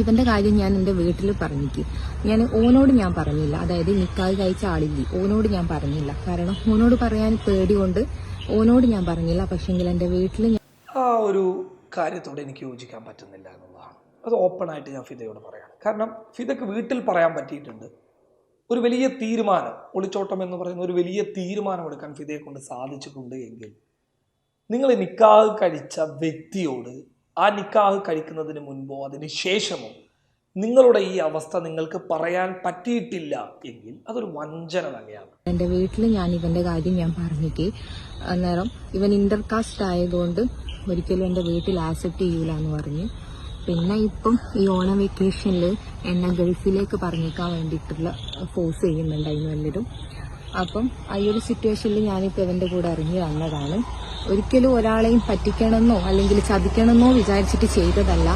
ഇവന്റെ കാര്യം ഞാൻ എന്റെ വീട്ടിൽ പറഞ്ഞിക്ക് ഞാൻ ഓനോട് ഞാൻ പറഞ്ഞില്ല. അതായത് നിക്കാഹ് കഴിച്ച ആളില്ലേ. ഓനോട് ഞാൻ പറഞ്ഞില്ല. കാരണം ഓനോട് പറയാൻ പേടി കൊണ്ട് ഓനോട് ഞാൻ പറഞ്ഞില്ല. പക്ഷെങ്കിൽ എന്റെ വീട്ടിൽ ആ ഒരു കാര്യത്തോട് എനിക്ക് യോജിക്കാൻ പറ്റുന്നില്ല എന്നുള്ളതാണ്. അത് ഓപ്പൺ ആയിട്ട് ഞാൻ ഫിദയോട് പറയാം കാരണം ഫിദക്ക് വീട്ടിൽ പറയാൻ പറ്റിയിട്ടുണ്ട്. ഒരു വലിയ തീരുമാനം ഒളിച്ചോട്ടം എന്ന് പറയുന്ന ഒരു വലിയ തീരുമാനം എടുക്കാൻ ഫിദയെ കൊണ്ട് സാധിച്ചിട്ടുണ്ട് എങ്കിൽ നിങ്ങൾ നിക്കാഹ് കഴിച്ച വ്യക്തിയോട് ആ നിക്കാഹ് കഴിക്കുന്നതിന് മുൻപോ അതിന് ശേഷമോ നിങ്ങളുടെ ഈ അവസ്ഥ നിങ്ങൾക്ക് പറയാൻ പറ്റിയിട്ടില്ല എങ്കിൽ അതൊരു വഞ്ചന തന്നെയാണ്. എന്റെ വീട്ടിൽ ഞാൻ ഇവന്റെ കാര്യം ഞാൻ പറഞ്ഞിക്ക് അന്നേരം ഇവൻ ഇന്റർകാസ്റ്റ് ആയതുകൊണ്ട് ഒരിക്കലും എന്റെ വീട്ടിൽ ആക്സെപ്റ്റ് ചെയ്യൂല എന്ന് പറഞ്ഞു. പിന്നെ ഇപ്പം ഈ ഓണ വെക്കേഷനിൽ എന്നെ ഗൾഫിലേക്ക് പറഞ്ഞേക്കാൻ വേണ്ടിയിട്ടുള്ള ഫോഴ്സ് ചെയ്യുന്നുണ്ടായിരുന്നു എല്ലാവരും അപ്പം ആ ഒരു സിറ്റുവേഷനിൽ ഞാനിപ്പോൾ ഇവന്റെ കൂടെ ഇറങ്ങി വന്നതാണ്. ഒരിക്കലും ഒരാളെയും പറ്റിക്കണമെന്നോ അല്ലെങ്കിൽ ചതിക്കണമെന്നോ വിചാരിച്ചിട്ട് ചെയ്തതല്ല.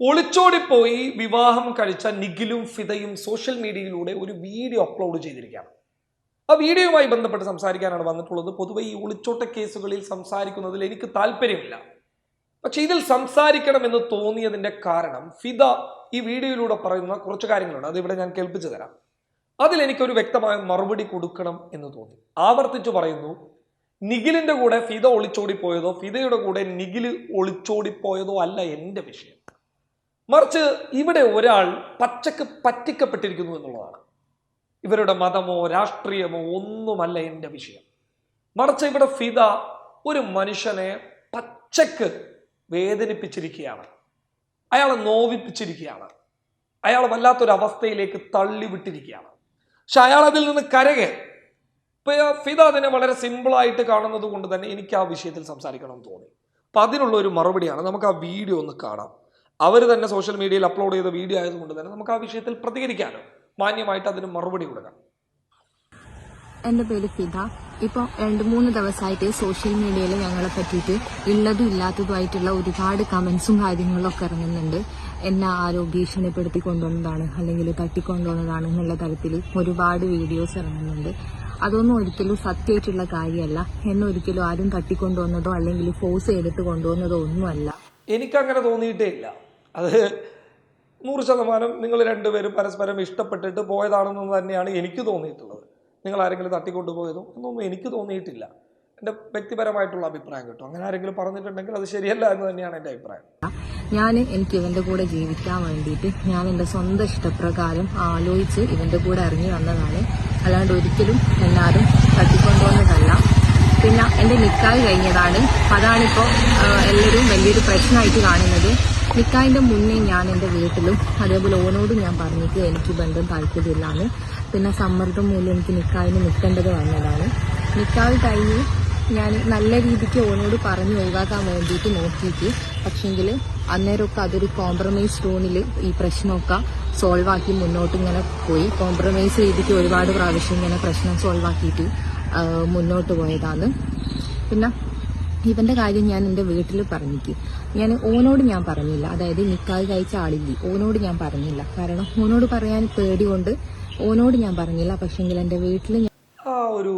ഒളിച്ചോടിപ്പോയി വിവാഹം കഴിച്ച നിഖിലും ഫിദയും സോഷ്യൽ മീഡിയയിലൂടെ ഒരു വീഡിയോ അപ്ലോഡ് ചെയ്തിരിക്കുകയാണ്. ആ വീഡിയോയുമായി ബന്ധപ്പെട്ട് സംസാരിക്കാനാണ് വന്നിട്ടുള്ളത്. പൊതുവെ ഈ ഒളിച്ചോട്ട കേസുകളിൽ സംസാരിക്കുന്നതിൽ എനിക്ക് താല്പര്യമില്ല. പക്ഷെ ഇതിൽ സംസാരിക്കണമെന്ന് തോന്നിയതിന്റെ കാരണം ഫിദ ഈ വീഡിയോയിലൂടെ പറയുന്ന കുറച്ച് കാര്യങ്ങളുണ്ട്. അത് ഇവിടെ ഞാൻ കേൾപ്പിച്ചു തരാം. അതിൽ എനിക്കൊരു വ്യക്തമായ മറുപടി കൊടുക്കണം എന്ന് തോന്നി. ആവർത്തിച്ചു പറയുന്നു നിഖിലിന്റെ കൂടെ ഫിത ഒളിച്ചോടിപ്പോയതോ ഫിതയുടെ കൂടെ നിഖിൽ ഒളിച്ചോടിപ്പോയതോ അല്ല എന്റെ വിഷയം. മറിച്ച് ഇവിടെ ഒരാൾ പച്ചക്ക് പറ്റിക്കപ്പെട്ടിരിക്കുന്നു എന്നുള്ളതാണ്. ഇവരുടെ മതമോ രാഷ്ട്രീയമോ ഒന്നുമല്ല എന്റെ വിഷയം. മറിച്ച് ഇവിടെ ഫിത ഒരു മനുഷ്യനെ പച്ചക്ക് വേദനിപ്പിച്ചിരിക്കുകയാണ്. അയാളെ നോവിപ്പിച്ചിരിക്കുകയാണ്. അയാൾ വല്ലാത്തൊരു അവസ്ഥയിലേക്ക് തള്ളിവിട്ടിരിക്കുകയാണ്. പക്ഷെ അയാൾ അതിൽ നിന്ന് കരകയറി ഇപ്പൊ ഫിദ അതിനെ വളരെ സിമ്പിളായിട്ട് കാണുന്നത് കൊണ്ട് തന്നെ എനിക്ക് ആ വിഷയത്തിൽ സംസാരിക്കണം എന്ന് തോന്നി. അപ്പൊ അതിനുള്ള ഒരു മറുപടിയാണ് നമുക്ക് ആ വീഡിയോ ഒന്ന് കാണാം. അവർ തന്നെ സോഷ്യൽ മീഡിയയിൽ അപ്ലോഡ് ചെയ്ത വീഡിയോ ആയതുകൊണ്ട് തന്നെ നമുക്ക് ആ വിഷയത്തിൽ പ്രതികരിക്കാനോ. മാന്യമായിട്ട് അതിന് മറുപടി കൊടുക്കാം. എന്റെ പേര് ഫിദ. ഇപ്പൊ രണ്ട് മൂന്ന് ദിവസമായിട്ട് സോഷ്യൽ മീഡിയയിൽ ഞങ്ങളെ പറ്റിയിട്ട് ഉള്ളതും ഇല്ലാത്തതുമായിട്ടുള്ള ഒരുപാട് കമന്റ്സും കാര്യങ്ങളും ഒക്കെ ഇറങ്ങുന്നുണ്ട്. എന്നെ ആരോ ഭീഷണിപ്പെടുത്തി കൊണ്ടുവന്നതാണ് അല്ലെങ്കിൽ തട്ടിക്കൊണ്ടുവന്നതാണ് എന്നുള്ള തരത്തിൽ ഒരുപാട് വീഡിയോസ് ഇറങ്ങുന്നുണ്ട്. അതൊന്നും ഒരിക്കലും സത്യമായിട്ടുള്ള കാര്യമല്ല. എന്നെ ഒരിക്കലും ആരും തട്ടിക്കൊണ്ടുവന്നതോ അല്ലെങ്കിൽ ഫോഴ്സ് ചെയ്തിട്ട് കൊണ്ടുവന്നതോ ഒന്നുമല്ല. എനിക്കങ്ങനെ തോന്നിയിട്ടേ ഇല്ല. അത് നൂറ് ശതമാനം നിങ്ങൾ രണ്ടുപേരും പരസ്പരം ഇഷ്ടപ്പെട്ടിട്ട് പോയതാണെന്ന് തന്നെയാണ് എനിക്ക് തോന്നിയിട്ടുള്ളത്. നിങ്ങൾ ആരെങ്കിലും തട്ടിക്കൊണ്ടുപോയതോ എന്നൊന്നും എനിക്ക് തോന്നിയിട്ടില്ല. എന്റെ വ്യക്തിപരമായിട്ടുള്ള അഭിപ്രായം കിട്ടും. അങ്ങനെ ആരെങ്കിലും പറഞ്ഞിട്ടുണ്ടെങ്കിൽ അത് ശരിയല്ല എന്ന് തന്നെയാണ് എന്റെ അഭിപ്രായം. ഞാൻ എനിക്ക് ഇവന്റെ കൂടെ ജീവിക്കാൻ വേണ്ടിയിട്ട് ഞാൻ എന്റെ സ്വന്തം ഇഷ്ടപ്രകാരം ആലോചിച്ച് ഇവന്റെ കൂടെ ഇറങ്ങി വന്നതാണ്. അല്ലാണ്ട് ഒരിക്കലും എല്ലാവരും തട്ടിക്കൊണ്ടുവന്നതല്ല. പിന്നെ എന്റെ നിക്കായ് കഴിഞ്ഞതാണ്. അതാണിപ്പോൾ എല്ലാവരും വലിയൊരു പ്രശ്നമായിട്ട് കാണുന്നത്. നിക്കായിന്റെ മുന്നേ ഞാൻ എന്റെ വീട്ടിലും അതേപോലെ ഓനോടും ഞാൻ പറഞ്ഞിട്ട് എനിക്ക് ബന്ധം താല്പര്യമില്ലാന്ന്. പിന്നെ സമ്മർദ്ദം മൂലം എനിക്ക് നിക്കായിന് നിൽക്കേണ്ടത് വന്നതാണ്. നിക്കാവ് കഴിഞ്ഞ് ഞാൻ നല്ല രീതിക്ക് ഓനോട് പറഞ്ഞ് ഒഴിവാക്കാൻ വേണ്ടിയിട്ട് നോക്കിയിട്ട് പക്ഷെങ്കിൽ അന്നേരമൊക്കെ അതൊരു കോംപ്രമൈസ് ടോണിൽ ഈ പ്രശ്നമൊക്കെ സോൾവ് ആക്കി മുന്നോട്ട് ഇങ്ങനെ പോയി. കോംപ്രമൈസ് ചെയ്തിട്ട് ഒരുപാട് പ്രാവശ്യം ഇങ്ങനെ പ്രശ്നം സോൾവ് ആക്കിയിട്ട് മുന്നോട്ട് പോയതാണ്. പിന്നെ ഇവന്റെ കാര്യം ഞാൻ എന്റെ വീട്ടിൽ പറഞ്ഞിക്ക് ഞാൻ ഓനോട് ഞാൻ പറഞ്ഞില്ല. അതായത് നിക്കാഹ് കഴിച്ച ആളില്ലേ. ഓനോട് ഞാൻ പറഞ്ഞില്ല. കാരണം ഓനോട് പറയാൻ പേടി കൊണ്ട് ഓനോട് ഞാൻ പറഞ്ഞില്ല. പക്ഷെങ്കിൽ എന്റെ വീട്ടിൽ ആ ഒരു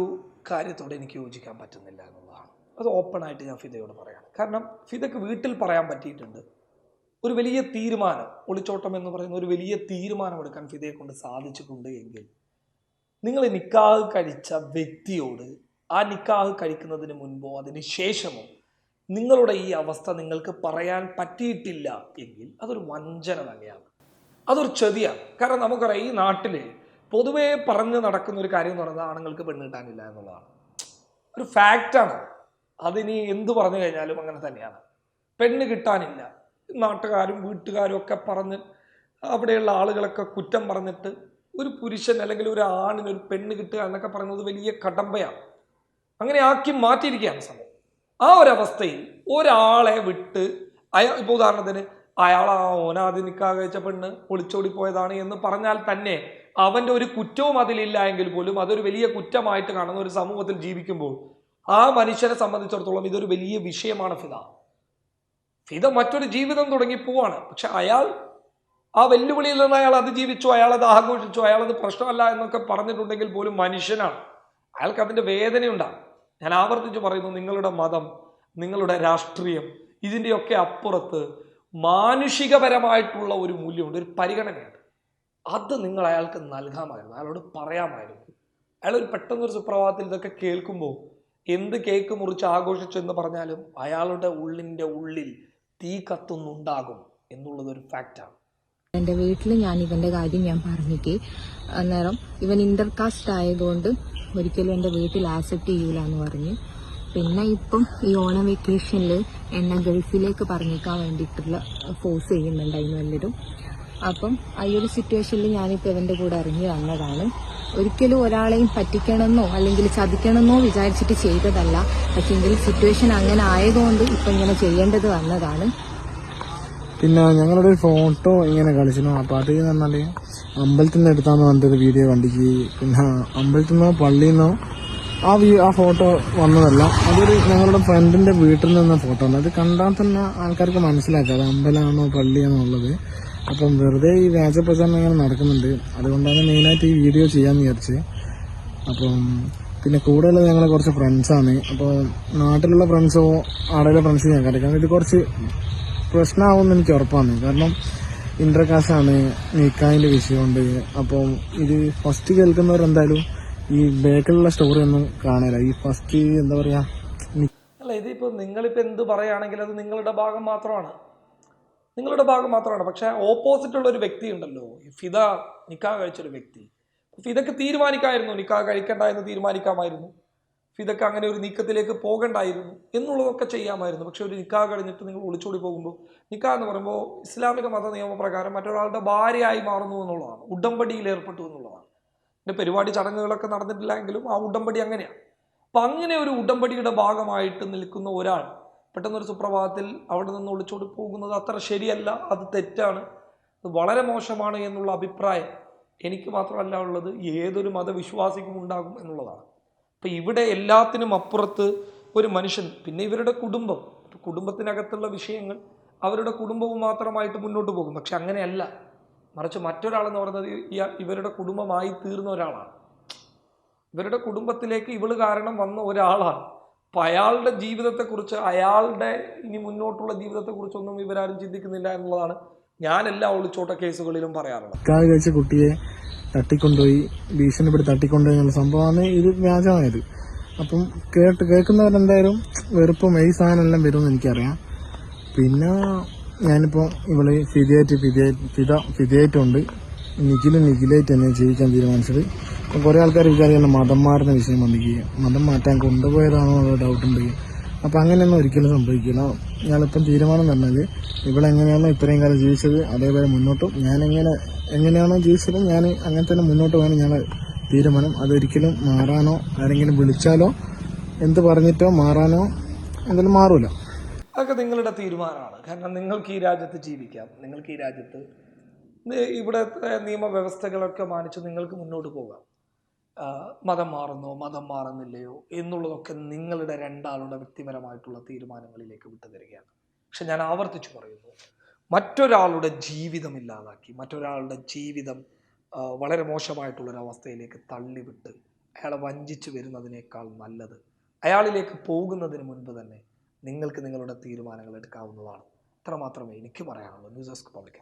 കാര്യത്തോട് എനിക്ക് യോജിക്കാൻ പറ്റുന്നില്ല എന്നുള്ളതാണ്. അത് ഓപ്പണായിട്ട് ഞാൻ ഫിദയോട് പറയാണ് കാരണം ഫിദക്ക് വീട്ടിൽ പറയാൻ പറ്റിയിട്ടുണ്ട്. ഒരു വലിയ തീരുമാനം ഒളിച്ചോട്ടം എന്ന് പറയുന്ന ഒരു വലിയ തീരുമാനം എടുക്കാൻ ഫിദയെ കൊണ്ട് സാധിച്ചിട്ടുണ്ട് എങ്കിൽ നിങ്ങൾ നിക്കാഹ് കഴിച്ച വ്യക്തിയോട് ആ നിക്കാഹ് കഴിക്കുന്നതിന് മുൻപോ അതിന് ശേഷമോ നിങ്ങളുടെ ഈ അവസ്ഥ നിങ്ങൾക്ക് പറയാൻ പറ്റിയിട്ടില്ല എങ്കിൽ അതൊരു വഞ്ചന തന്നെയാണ്. അതൊരു ചതിയാണ്. കാരണം നമുക്കറിയാം ഈ നാട്ടിൽ പൊതുവേ പറഞ്ഞു നടക്കുന്ന ഒരു കാര്യം എന്ന് പറയുന്നത് ആണുങ്ങൾക്ക് പെണ്ണ് കിട്ടാനില്ല എന്നുള്ളതാണ്. ഒരു ഫാക്റ്റാണ് അതിനി എന്ത് പറഞ്ഞു കഴിഞ്ഞാലും അങ്ങനെ തന്നെയാണ്. പെണ്ണ് കിട്ടാനില്ല. നാട്ടുകാരും വീട്ടുകാരും ഒക്കെ പറഞ്ഞ് അവിടെയുള്ള ആളുകളൊക്കെ കുറ്റം പറഞ്ഞിട്ട് ഒരു പുരുഷൻ അല്ലെങ്കിൽ ഒരു ആണിന് ഒരു പെണ്ണ് കിട്ടുക എന്നൊക്കെ പറയുന്നത് വലിയ കടമ്പയാണ്. അങ്ങനെ ആക്കി മാറ്റിയിരിക്കുകയാണ് സമയം ആ ഒരവസ്ഥയിൽ ഒരാളെ വിട്ട് അയാൾ ഇപ്പോൾ ഉദാഹരണത്തിന് അയാൾ ആ ഓനാദ്യം കഴിച്ച പെണ്ണ് ഒളിച്ചോടി പോയതാണ് എന്ന് പറഞ്ഞാൽ തന്നെ അവന്റെ ഒരു കുറ്റവും അതിലില്ല എങ്കിൽ പോലും അതൊരു വലിയ കുറ്റമായിട്ട് കാണുന്ന ഒരു സമൂഹത്തിൽ ജീവിക്കുമ്പോൾ ആ മനുഷ്യനെ സംബന്ധിച്ചിടത്തോളം ഇതൊരു വലിയ വിഷയമാണ് ഫിദ. ഫിദ മറ്റൊരു ജീവിതം തുടങ്ങി പോവാണ്. പക്ഷെ അയാൾ ആ വെല്ലുവിളിയിൽ നിന്ന് അയാൾ അത് ജീവിച്ചു അയാൾ അത് ആഘോഷിച്ചു അയാൾ അത് പ്രശ്നമല്ല എന്നൊക്കെ പറഞ്ഞിട്ടുണ്ടെങ്കിൽ പോലും മനുഷ്യനാണ്. അയാൾക്ക് അതിന്റെ വേദനയുണ്ടാകും. ഞാൻ ആവർത്തിച്ച് പറയുന്നു നിങ്ങളുടെ മതം നിങ്ങളുടെ രാഷ്ട്രീയം ഇതിന്റെയൊക്കെ അപ്പുറത്ത് മാനുഷികപരമായിട്ടുള്ള ഒരു മൂല്യമുണ്ട് ഒരു പരിഗണനയുണ്ട്. അത് നിങ്ങൾ അയാൾക്ക് നൽകാമായിരുന്നു അയാളോട് പറയാമായിരുന്നു. അയാൾ ഒരു പെട്ടെന്നൊരു സുപ്രഭാതത്തിൽ ഇതൊക്കെ കേൾക്കുമ്പോൾ എന്ത് കേക്ക് മുറിച്ച് ആഘോഷിച്ചു എന്ന് പറഞ്ഞാലും അയാളുടെ ഉള്ളിന്റെ ഉള്ളിൽ തീ കത്തുന്നുണ്ടാകും എന്നുള്ളത് ഒരു ഫാക്റ്റാണ് എന്റെ വീട്ടിൽ ഞാൻ ഇവന്റെ കാര്യം ഞാൻ പറഞ്ഞിട്ട് അന്നേരം ഇവൻ ഇന്റർകാസ്റ്റ് ആയതുകൊണ്ട് ഒരിക്കലും എന്റെ വീട്ടിൽ ആക്സെപ്റ്റ് ചെയ്യൂല എന്ന് പറഞ്ഞ്. പിന്നെ ഇപ്പം ഈ ഓണം വെക്കേഷനിൽ എന്നെ ഗൾഫിലേക്ക് പറഞ്ഞേക്കാൻ വേണ്ടിയിട്ടുള്ള ഫോഴ്സ് ചെയ്യുന്നുണ്ടായിരുന്നു എല്ലാവരും. അപ്പം ഈ ഒരു സിറ്റുവേഷനിൽ ഞാനിപ്പോൾ ഇവന്റെ കൂടെ ഇറങ്ങി വന്നതാണ്. ഒരിക്കലും ഒരാളെയും പറ്റിക്കണമെന്നോ അല്ലെങ്കിൽ ചതിക്കണമെന്നോ വിചാരിച്ചിട്ട് ചെയ്തതല്ല. പക്ഷേ എങ്കിലും സിറ്റുവേഷൻ അങ്ങനെ ആയതുകൊണ്ട് ഇപ്പം ഇങ്ങനെ ചെയ്യേണ്ടത് വന്നതാണ്. പിന്നെ ഞങ്ങളുടെ ഒരു ഫോട്ടോ ഇങ്ങനെ കളിച്ചിരുന്നു അപ്പൊ അത് അമ്പലത്തിൽ നിന്ന് എടുത്താന്ന് പറഞ്ഞിട്ടൊരു വീഡിയോ കണ്ടിക്ക് പിന്നെ അമ്പലത്തിൽ നിന്നോ പള്ളിയിൽ നിന്നോ? ആ വീ- ആ ഫോട്ടോ വന്നതല്ല. അതൊരു ഞങ്ങളുടെ ഫ്രണ്ടിന്റെ വീട്ടിൽ നിന്ന് ഫോട്ടോ ആണ്. അത് കണ്ടാൽ തന്നെ ആൾക്കാർക്ക് മനസ്സിലാക്കാം. അത് അമ്പലമാണോ പള്ളിയാണോ ഉള്ളത്. അപ്പം വെറുതെ ഈ വ്യാജപ്രചരണം ഇങ്ങനെ നടക്കുന്നുണ്ട്. അതുകൊണ്ടാണ് മെയിനായിട്ട് ഈ വീഡിയോ ചെയ്യാൻ വിചാരിച്ച്. അപ്പം പിന്നെ കൂടുതൽ ഞങ്ങളെ കുറച്ച് ഫ്രണ്ട്സാണ് അപ്പോൾ നാട്ടിലുള്ള ഫ്രണ്ട്സോ ആടെയുള്ള ഫ്രണ്ട്സ് ഞാൻ കാരണം ഇത് കുറച്ച് പ്രശ്നമാവുമെന്ന് എനിക്ക് ഉറപ്പാണ്. കാരണം ഇന്റർകാസ്റ്റാണ് വിഷയം ഉണ്ട് അപ്പം ഇത് ഫസ്റ്റ് കേൾക്കുന്നവർ എന്തായാലും ഈ ബേക്കിലുള്ള സ്റ്റോറി ഒന്നും കാണില്ല ഈ ഫസ്റ്റ് എന്താ പറയാ അല്ല ഇതിപ്പോൾ നിങ്ങളിപ്പോൾ എന്ത് പറയുകയാണെങ്കിൽ അത് നിങ്ങളുടെ ഭാഗം മാത്രമാണ്. നിങ്ങളുടെ ഭാഗം മാത്രമാണ്. പക്ഷേ ഓപ്പോസിറ്റ് ഉള്ള ഒരു വ്യക്തി ഉണ്ടല്ലോ. ഫിദ നിക്കാ കഴിച്ചൊരു വ്യക്തി. ഫിദക്ക് തീരുമാനിക്കായിരുന്നു. നിക്കാ കഴിക്കണ്ട എന്ന് തീരുമാനിക്കാമായിരുന്നു. ഫിദക്ക് അങ്ങനെ ഒരു നീക്കത്തിലേക്ക് പോകണ്ടായിരുന്നു എന്നുള്ളതൊക്കെ ചെയ്യാമായിരുന്നു. പക്ഷെ ഒരു നിക്കാ കഴിഞ്ഞിട്ട് നിങ്ങൾ ഒളിച്ചോടി പോകുമ്പോൾ നിക്കാ എന്ന് പറയുമ്പോൾ ഇസ്ലാമിക മത നിയമപ്രകാരം മറ്റൊരാളുടെ ഭാര്യയായി മാറുന്നു എന്നുള്ളതാണ്. ഉടമ്പടിയിൽ ഏർപ്പെട്ടു എന്നുള്ളതാണ്. പിന്നെ പരിപാടി ചടങ്ങുകളൊക്കെ നടന്നിട്ടില്ല എങ്കിലും ആ ഉടമ്പടി അങ്ങനെയാണ് അപ്പം അങ്ങനെ ഒരു ഉടമ്പടിയുടെ ഭാഗമായിട്ട് നിൽക്കുന്ന ഒരാൾ പെട്ടെന്നൊരു സുപ്രഭാതത്തിൽ അവിടെ നിന്ന് ഒളിച്ചോടി പോകുന്നത് അത്ര ശരിയല്ല അത് തെറ്റാണ് അത് വളരെ മോശമാണ് എന്നുള്ള അഭിപ്രായം എനിക്ക് മാത്രമല്ല ഉള്ളത്. ഏതൊരു മതവിശ്വാസിക്കും ഉണ്ടാകും എന്നുള്ളതാണ്. അപ്പം ഇവിടെ എല്ലാത്തിനും അപ്പുറത്ത് ഒരു മനുഷ്യൻ പിന്നെ ഇവരുടെ കുടുംബം. കുടുംബത്തിനകത്തുള്ള വിഷയങ്ങൾ അവരുടെ കുടുംബവും മാത്രമായിട്ട് മുന്നോട്ട് പോകും. പക്ഷെ അങ്ങനെയല്ല. മറിച്ച് മറ്റൊരാളെന്ന് പറയുന്നത് ഇവരുടെ കുടുംബമായി തീർന്ന ഒരാളാണ്. ഇവരുടെ കുടുംബത്തിലേക്ക് ഇവൾ കാരണം വന്ന ഒരാളാണ്. അപ്പം അയാളുടെ ജീവിതത്തെക്കുറിച്ച് അയാളുടെ ഇനി മുന്നോട്ടുള്ള ജീവിതത്തെക്കുറിച്ചൊന്നും ഇവരാരും ചിന്തിക്കുന്നില്ല എന്നുള്ളതാണ് ഞാൻ എല്ലാ ഒളിച്ചോട്ട കേസുകളിലും പറയാറുള്ളത്. കുട്ടിയെ തട്ടിക്കൊണ്ടുപോയി ഭീഷണിപ്പെടുത്തി തട്ടിക്കൊണ്ടുപോയി എന്നുള്ള സംഭവമാണ് ഇത് വ്യാജമായത്. അപ്പം കേട്ട് കേൾക്കുന്നവരെന്തായാലും വെറുപ്പും ഈ സാധനം എല്ലാം വരുമെന്ന് എനിക്കറിയാം. പിന്നെ ഞാനിപ്പോൾ ഇവൾ ഫിതയായിട്ട് ഫിതയായി ഫിത ഫിതയായിട്ടുണ്ട് നിഖിലും നിഖിലായിട്ട് തന്നെ ജീവിക്കാൻ തീരുമാനിച്ചത്. അപ്പം കുറേ ആൾക്കാർ വിചാരിക്കുന്ന മതം മാറുന്ന വിഷയം വന്നിരിക്കുക മതം മാറ്റാൻ കൊണ്ടുപോയതാണോ എന്നുള്ള ഡൗട്ട് ഉണ്ട്? അപ്പം അങ്ങനെയൊന്നും ഒരിക്കലും സംഭവിക്കില്ല. ഞാനിപ്പം തീരുമാനം പറഞ്ഞത് ഇവളെങ്ങനെയാണോ ഇത്രയും കാലം ജീവിച്ചത് അതേപോലെ മുന്നോട്ടും ഞാനെങ്ങനെ എങ്ങനെയാണോ ജീവിച്ചത് ഞാൻ അങ്ങനെ തന്നെ മുന്നോട്ട് പോകാൻ ഞാൻ തീരുമാനം. അതൊരിക്കലും മാറാനോ ആരെങ്കിലും വിളിച്ചാലോ എന്ത് പറഞ്ഞിട്ടോ മാറാനോ എന്തായാലും മാറൂല. അതൊക്കെ നിങ്ങളുടെ തീരുമാനമാണ്. കാരണം നിങ്ങൾക്ക് ഈ രാജ്യത്ത് ജീവിക്കാം. നിങ്ങൾക്ക് ഈ രാജ്യത്ത് ഇവിടെ നിയമവ്യവസ്ഥകളൊക്കെ മാനിച്ച് നിങ്ങൾക്ക് മുന്നോട്ട് പോകാം. മതം മാറുന്നോ മതം മാറുന്നില്ലയോ എന്നുള്ളതൊക്കെ നിങ്ങളുടെ രണ്ടാളുടെ വ്യക്തിപരമായിട്ടുള്ള തീരുമാനങ്ങളിലേക്ക് വിട്ടു തരികയാണ് പക്ഷെ ഞാൻ ആവർത്തിച്ചു പറയുന്നു മറ്റൊരാളുടെ ജീവിതം ഇല്ലാതാക്കി മറ്റൊരാളുടെ ജീവിതം വളരെ മോശമായിട്ടുള്ളൊരവസ്ഥയിലേക്ക് തള്ളിവിട്ട് അയാളെ വഞ്ചിച്ചു വരുന്നതിനേക്കാൾ നല്ലത്. അയാളിലേക്ക് പോകുന്നതിന് മുൻപ് തന്നെ നിങ്ങൾക്ക് നിങ്ങളുടെ തീരുമാനങ്ങൾ എടുക്കാവുന്നതാണ്. അത്രമാത്രമേ എനിക്ക് പറയാനുള്ളൂ. News desk public